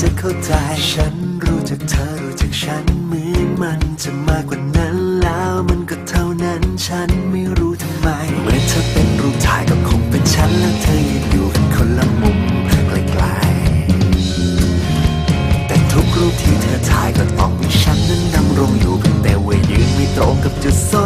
จะเข้าใจ ฉันรู้จักเธอรู้จักฉันเหมือนมันจะมากกว่านั้นแล้วมันก็เท่านั้นฉันไม่รู้ทำไมเมื่อเธอเป็นรูปถ่ายก็คงเป็นฉันและเธอยืนอยู่กันคนละมุมไกลๆแต่ทุกรูปที่เธอถ่ายก็ต้องมีฉันนั้นดำรงอยู่เพียงแต่ว่ายืนไม่ตรงกับจุดสน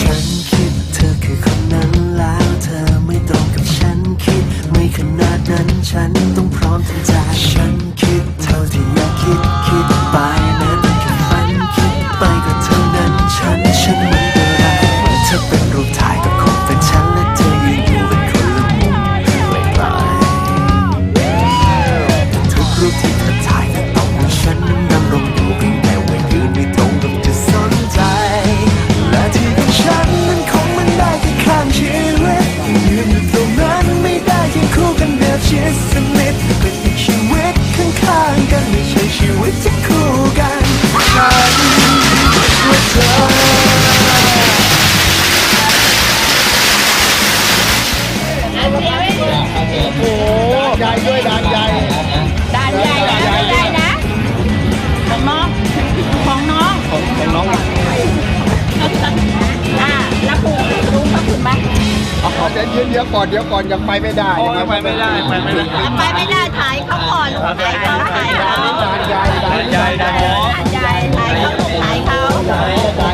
ฉันคิดเธอคือคนนั้นแล้วเธอไม่ตรงกับฉันคิด ไม่ขนาดนั้นฉันต้องพร้อมทำใจฉัน และเธอใหญ่ด้วยด่านใหญ่ด่านใหญ่นะไม่ใหญ่นะของน้องของน้องของของน้องอะอ่าแล้วครูรู้เขาคุณไหมอ๋อเดี๋ยวเดี๋ยวเดี๋ยวก่อนเดี๋ยวก่อนยังไปไม่ได้ยังไปไม่ได้ไปไม่ได้แล้วไปไม่ได้ถ่ายเขาก่อนถ่ายเขาถ่ายเขาด่านใหญ่ด่านใหญ่ด่านด่านใหญ่ถ่ายเขาถ่ายเขาด่านเนี้ย